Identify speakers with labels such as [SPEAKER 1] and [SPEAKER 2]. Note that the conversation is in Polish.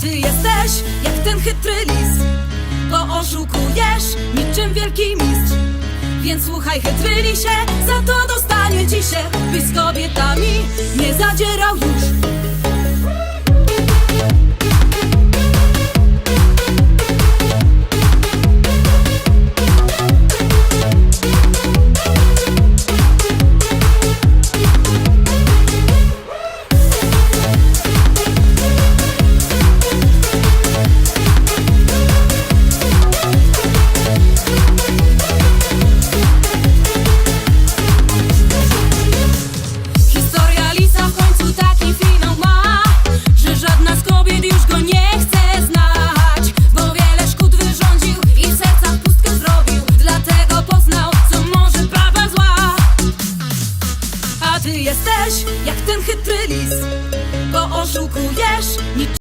[SPEAKER 1] Ty jesteś jak ten chytry lis. Bo oszukujesz niczym wielki mistrz. Więc słuchaj chytry lisie Za to dostanie ci się Byś z kobietami nie zadzierał już Ty jesteś jak ten chytry lis, bo oszukujesz niczym.